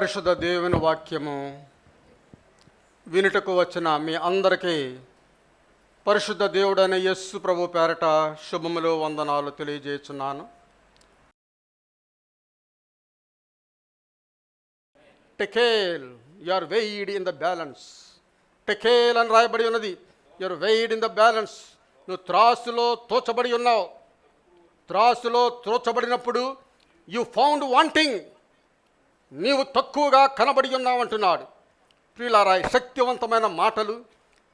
పరిశుద్ధ దేవుని వాక్యము వినుటకు వచ్చిన మీ అందరికీ పరిశుద్ధ దేవుడైన యస్సు ప్రభు పేరట శుభములు వందనాలు తెలియజేస్తున్నాను. టెకేల్ you are weighed in the balance టెకేల్ అని రాయబడి ఉన్నది. You are weighed in the balance నువ్వు త్రాసులో తోచబడి ఉన్నావు. త్రాసులో తోచబడినప్పుడు యు ఫౌండ్ వాంటింగ్ నీవు తక్కువగా కనబడి ఉన్నావంటున్నాడు ప్రియులారాయ్ శక్తివంతమైన మాటలు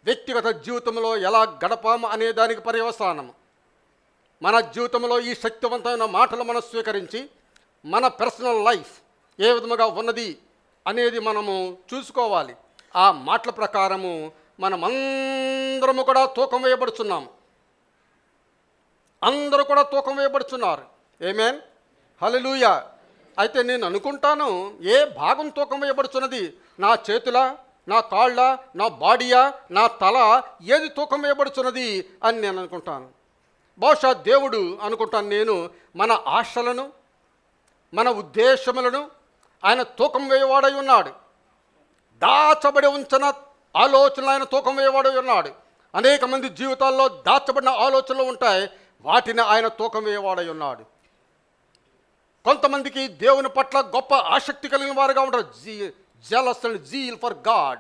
వ్యక్తిగత జీవితంలో ఎలా గడపాము అనే దానికి పర్యవసానము. మన జీవితంలో ఈ శక్తివంతమైన మాటలు మనం స్వీకరించి మన పర్సనల్ లైఫ్ ఏ విధముగా ఉన్నది అనేది మనము చూసుకోవాలి. ఆ మాటల ప్రకారము మనమందరము కూడా తూకం వేయబడుచున్నాము. అందరూ కూడా తూకం వేయబడుచున్నారు. ఏమేన్ హలలుయా అయితే నేను అనుకుంటాను ఏ భాగం తూకం వేయబడుచున్నది? నా చేతుల నా కాళ్ళ నా బాడీయా నా తల ఏది తూకం వేయబడుచున్నది అని నేను అనుకుంటాను. బహుశా దేవుడు అనుకుంటాను నేను మన ఆశలను మన ఉద్దేశములను ఆయన తూకం వేయవాడై ఉన్నాడు. దాచబడి ఉంచిన ఆలోచనలు ఆయన తూకం వేయవాడై ఉన్నాడు. అనేక మంది జీవితాల్లో దాచబడిన ఆలోచనలు ఉంటాయి. వాటిని ఆయన తూకం వేయవాడై ఉన్నాడు. కొంతమందికి దేవుని పట్ల గొప్ప ఆసక్తి కలిగిన వారుగా ఉంటారు zealous and zeal for God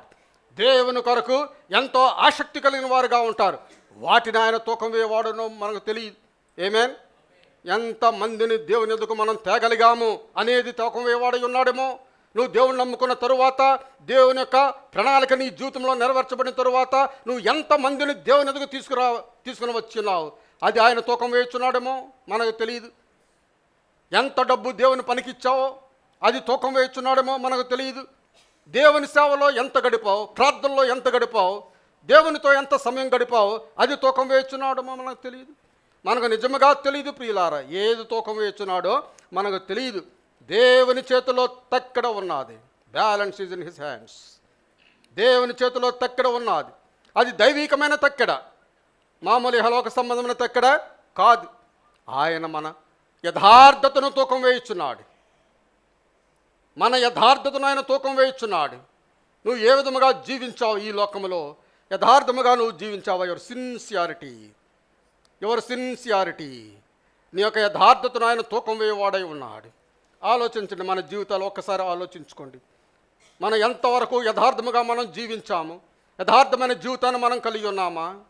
దేవుని కొరకు ఎంతో ఆసక్తి కలిగిన వారుగా ఉంటారు. వాటిని ఆయన తూకం వేయవాడనో మనకు తెలియదు. ఏమేన్ ఎంతమందిని దేవుని ఎందుకు మనం తేగలిగాము అనేది తూకం వేయవాడై ఉన్నాడేమో. నువ్వు దేవుని నమ్ముకున్న తరువాత దేవుని యొక్క ప్రణాళిక నీ జీవితంలో నెరవేర్చబడిన తరువాత నువ్వు ఎంతమందిని దేవుని ఎదుగు తీసుకురా తీసుకుని వచ్చినావు? అది ఆయన తూకం వేయచ్చున్నాడేమో మనకు తెలియదు. ఎంత డబ్బు దేవుని పనికిచ్చావో అది తూకం వేస్తున్నాడేమో మనకు తెలియదు. దేవుని సేవలో ఎంత గడిపావు ప్రార్థనలో ఎంత గడిపావు దేవునితో ఎంత సమయం గడిపావు అది తూకం వేస్తున్నాడేమో మనకు తెలియదు. మనకు నిజముగా తెలియదు ప్రియులారా ఏది తూకం వేస్తున్నాడో మనకు తెలియదు. దేవుని చేతిలో తక్కడ ఉన్నది balance is in his hands. దేవుని చేతిలో తక్కడ ఉన్నది అది దైవికమైన తక్కడ. మామూలు హలోక సంబంధమైన తక్కడ కాదు. ఆయన మన యథార్థతను తూకం వేయిచున్నాడు. మన యథార్థతను ఆయన తూకం వేయిచున్నాడు. నువ్వు ఏ విధముగా జీవించావు ఈ లోకంలో యథార్థముగా నువ్వు జీవించావా? యువర్ సిన్సియారిటీ యువర్ సిన్సియారిటీ నీ యొక్క యథార్థతను ఆయన తూకం వేయవాడై ఉన్నాడు. ఆలోచించండి మన జీవితాలు ఒక్కసారి ఆలోచించుకోండి. మనం ఎంతవరకు యథార్థముగా మనం జీవించాము? యథార్థమైన జీవితాన్ని మనం కలిగి ఉన్నామా?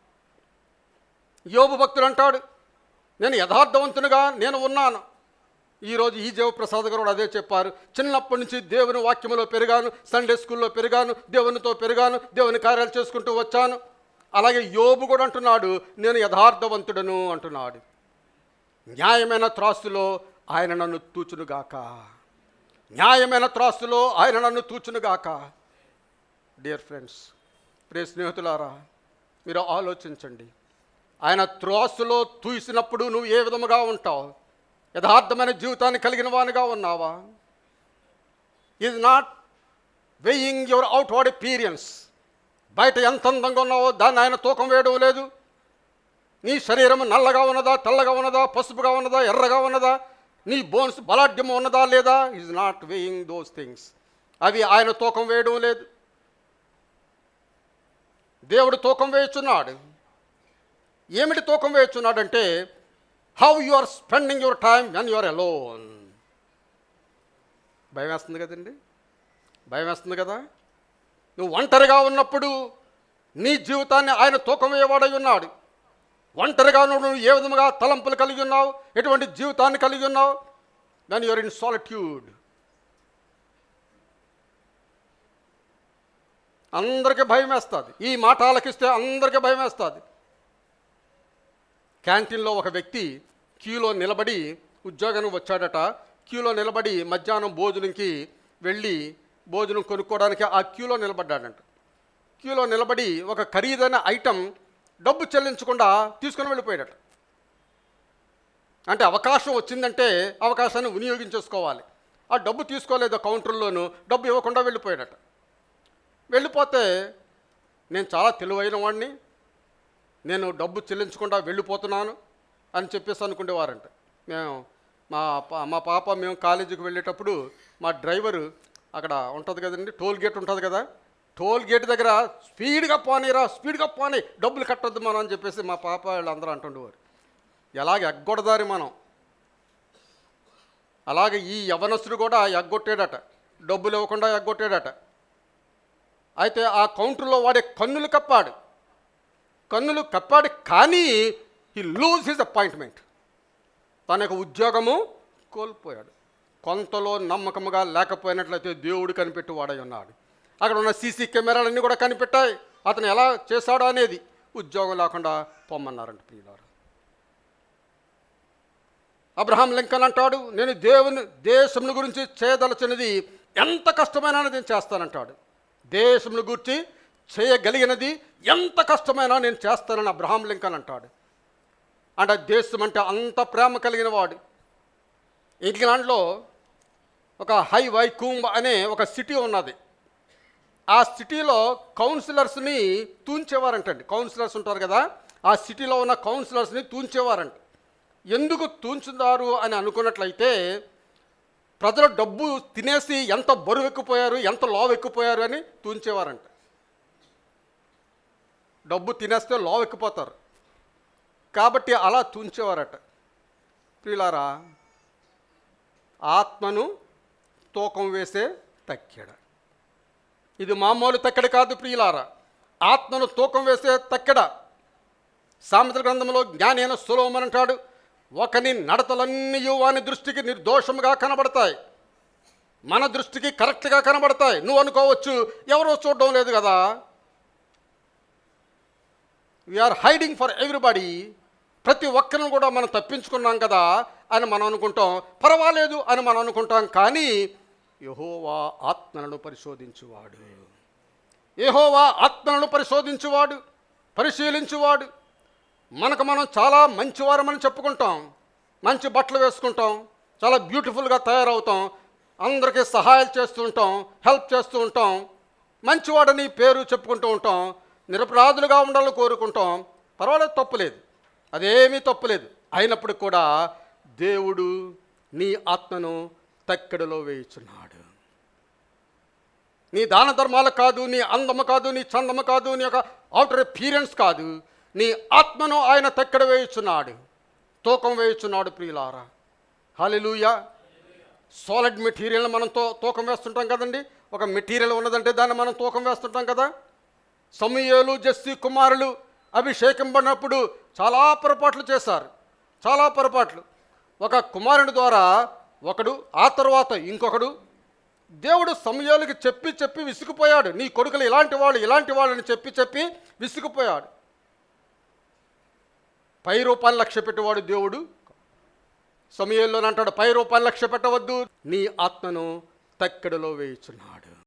యోగు భక్తుడు అంటాడు నేను యథార్థవంతునిగా నేను ఉన్నాను. ఈరోజు ఈ జీవప్రసాద్ గారు కూడా అదే చెప్పారు. చిన్నప్పటి నుంచి దేవుని వాక్యంలో పెరిగాను సండే స్కూల్లో పెరిగాను దేవునితో పెరిగాను దేవుని కార్యాలు చేసుకుంటూ వచ్చాను. అలాగే యోబు కూడా అంటున్నాడు నేను యథార్థవంతుడను అంటున్నాడు. న్యాయమైన త్రాసులో ఆయన నన్ను తూచునుగాక. న్యాయమైన త్రాసులో ఆయన నన్ను తూచునుగాక. డియర్ ఫ్రెండ్స్ ప్రే స్నేహితులారా మీరు ఆలోచించండి. ఆయన త్రోసులో తూసినప్పుడు నువ్వు ఏ విధముగా ఉంటావు? యథార్థమైన జీవితాన్ని కలిగిన వానిగా ఉన్నావా? Is not weighing your outward appearance బయట ఎంత అందంగా ఉన్నావో దాన్ని ఆయన తూకం వేయడం లేదు. నీ శరీరం నల్లగా ఉన్నదా తెల్లగా ఉన్నదా పసుపుగా ఉన్నదా ఎర్రగా ఉన్నదా? నీ బోన్స్ బలాఢ్యం ఉన్నదా లేదా? Is not weighing those things అవి ఆయన తూకం వేయడం లేదు. దేవుడు తూకం వేయుచున్నాడు. ఏమిటి తూకం వేయచ్చున్నాడంటే how you are spending your time when your alone భయం వేస్తుంది కదండి? భయం వేస్తుంది కదా? నువ్వు ఒంటరిగా ఉన్నప్పుడు నీ జీవితాన్ని ఆయన తూకం వేయవాడై ఉన్నాడు. ఒంటరిగా నువ్వు ఏ విధముగా తలంపులు కలిగి ఉన్నావు? ఎటువంటి జీవితాన్ని కలిగి ఉన్నావు? వెన్ యువర్ ఇన్ సాలిట్యూడ్ అందరికీ భయం వేస్తుంది. ఈ మాట ఆలకిస్తే అందరికీ భయం వేస్తుంది. క్యాంటీన్లో ఒక వ్యక్తి క్యూలో నిలబడి ఉద్యోగానికి వచ్చాడట. క్యూలో నిలబడి మధ్యాహ్నం భోజనంకి వెళ్ళి భోజనం కొనుక్కోవడానికి ఆ క్యూలో నిలబడ్డాడంట. క్యూలో నిలబడి ఒక ఖరీదైన ఐటెం డబ్బు చెల్లించకుండా తీసుకొని వెళ్ళిపోయాడట. అంటే అవకాశం వచ్చిందంటే అవకాశాన్ని వినియోగించేసుకోవాలి. ఆ డబ్బు తీసుకోలేదు కౌంటర్లోనూ డబ్బు ఇవ్వకుండా వెళ్ళిపోయాడట. వెళ్ళిపోతే నేను చాలా తెలివైన వాడిని నేను డబ్బు చెల్లించకుండా వెళ్ళిపోతున్నాను అని చెప్పేసి అనుకునేవారంట మేము మా మా పాప మేము కాలేజీకి వెళ్ళేటప్పుడు మా డ్రైవరు అక్కడ ఉంటుంది కదండి టోల్ గేట్ ఉంటుంది కదా టోల్ గేట్ దగ్గర స్పీడ్గా పోనీరా స్పీడ్గా పోనీ డబ్బులు కట్టొద్దు మనం అని చెప్పేసి మా పాప వీళ్ళందరూ అంటుండేవారు. ఎలాగ ఎగ్గొడదారి మనం. అలాగే ఈ యవనస్తుడు కూడా ఎగ్గొట్టాడట డబ్బులు ఇవ్వకుండా ఎగ్గొట్టాడట. అయితే ఆ కౌంటర్లో వాడే కన్నులు కప్పాడు. కన్నులు కప్పాడు కానీ ఈ లూజ్ హిజ్ అపాయింట్మెంట్ తన యొక్క ఉద్యోగము కోల్పోయాడు. కొంతలో నమ్మకముగా లేకపోయినట్లయితే దేవుడు కనిపెట్టి వాడై ఉన్నాడు. అక్కడ ఉన్న సీసీ కెమెరాలన్నీ కూడా కనిపెట్టాయి. అతను ఎలా చేశాడో అనేది ఉద్యోగం లేకుండా పొమ్మన్నారంట ప్రియులారు. అబ్రహాం లింకన్ అంటాడు నేను దేవుని దేశముల గురించి చేయదలచినది ఎంత కష్టమైనా నేను చేస్తానంటాడు. దేశముల గురించి చేయగలిగినది ఎంత కష్టమైనా నేను చేస్తానని అబ్రహాం లింకన్ అంటాడు. అంటే దేశం అంటే అంత ప్రేమ కలిగిన వాడు. ఇంగ్లాండ్లో ఒక హై వైకుంబ్ అనే ఒక సిటీ ఉన్నది. ఆ సిటీలో కౌన్సిలర్స్ని తూంచేవారంటండి. కౌన్సిలర్స్ ఉంటారు కదా ఆ సిటీలో ఉన్న కౌన్సిలర్స్ని తూంచేవారంట. ఎందుకు తూంచుతారు అని అనుకున్నట్లయితే ప్రజలు డబ్బు తినేసి ఎంత బరువు ఎక్కిపోయారు ఎంత లావు ఎక్కిపోయారు అని తూంచేవారంట. డబ్బు తినేస్తే లోవెక్కిపోతారు. కాబట్టి అలా తూంచేవారట. ప్రియులారా ఆత్మను తూకం వేసే తక్కెడ. ఇది మామూలు తక్కెడ కాదు ప్రియులారా. ఆత్మను తూకం వేసే తక్కెడ. సామెతల గ్రంథంలో జ్ఞానైన సులోమన్ అంటాడు ఒకని నడతలన్నీ వాని దృష్టికి నిర్దోషముగా కనబడతాయి. మన దృష్టికి కరెక్ట్గా కనబడతాయి. నువ్వు అనుకోవచ్చు ఎవరో చూడడం లేదు కదా. వీఆర్ హైడింగ్ ఫర్ ఎవ్రీబడి ప్రతి ఒక్కరిని కూడా మనం తప్పించుకున్నాం కదా అని మనం అనుకుంటాం. పర్వాలేదు అని మనం అనుకుంటాం కానీ యహోవా ఆత్మలను పరిశోధించువాడు. యహోవా ఆత్మలను పరిశోధించువాడు పరిశీలించువాడు. మనకు మనం చాలా మంచివారమని చెప్పుకుంటాం. మంచి బట్టలు వేసుకుంటాం. చాలా బ్యూటిఫుల్గా తయారవుతాం. అందరికీ సహాయాలు చేస్తూ ఉంటాం హెల్ప్ చేస్తూ ఉంటాం. మంచివాడని పేరు చెప్పుకుంటూ ఉంటాం. నిరపరాధులుగా ఉండాలని కోరుకుంటాం. పర్వాలేదు తప్పులేదు అదేమీ తప్పులేదు అయినప్పటికి కూడా దేవుడు నీ ఆత్మను తక్కెడలో వేయుచున్నాడు. నీ దాన ధర్మాలు కాదు నీ అందము కాదు నీ చందము కాదు నీ యొక్క అవుటర్ అపీరెన్స్ కాదు. నీ ఆత్మను ఆయన తక్కెడ వేయుచున్నాడు. తూకం వేయుచున్నాడు ప్రియులారా. హాలిలూయ సాలిడ్ మెటీరియల్ మనం తో తూకం వేస్తుంటాం కదండి. ఒక మెటీరియల్ ఉన్నదంటే దాన్ని మనం తూకం వేస్తుంటాం కదా. సమయలు జస్సి కుమారులు అభిషేకింపడినప్పుడు చాలా పొరపాట్లు చేశారు. చాలా పొరపాట్లు. ఒక కుమారుని ద్వారా ఒకడు ఆ తర్వాత ఇంకొకడు దేవుడు సమయాలకి చెప్పి చెప్పి విసిగిపోయాడు. నీ కొడుకులు ఇలాంటి వాళ్ళు ఇలాంటి వాళ్ళని చెప్పి చెప్పి విసిగిపోయాడు. పై రూపాన్ని లక్ష్య పెట్టేవాడు దేవుడు. సమయంలోనంటాడు పై రూపాన్ని లక్ష్య పెట్టవద్దు. నీ ఆత్మను తక్కెడలో వేయుచున్నాడు.